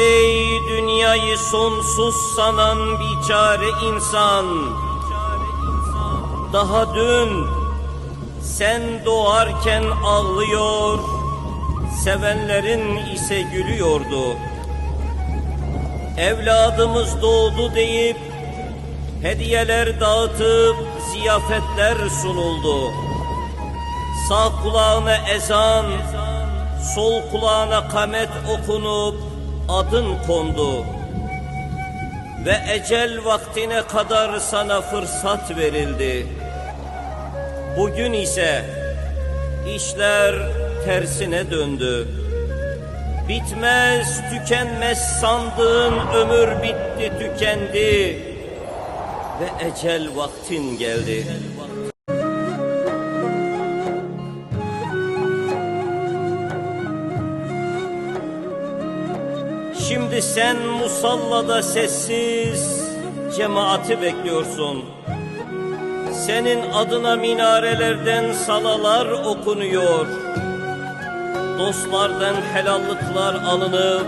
Ey dünyayı sonsuz sanan biçare insan. Daha dün sen doğarken ağlıyor Sevenlerin ise gülüyordu. Evladımız doğdu deyip Hediyeler dağıtıp ziyafetler sunuldu. Sağ kulağına ezan Sol kulağına kamet okunup adın kondu ve ecel vaktine kadar sana fırsat verildi. Bugün ise işler tersine döndü. Bitmez, tükenmez sandığın ömür bitti, tükendi ve ecel vaktin geldi. Şimdi sen musallada sessiz cemaati bekliyorsun. Senin adına minarelerden salalar okunuyor. Dostlardan helallıklar alınıp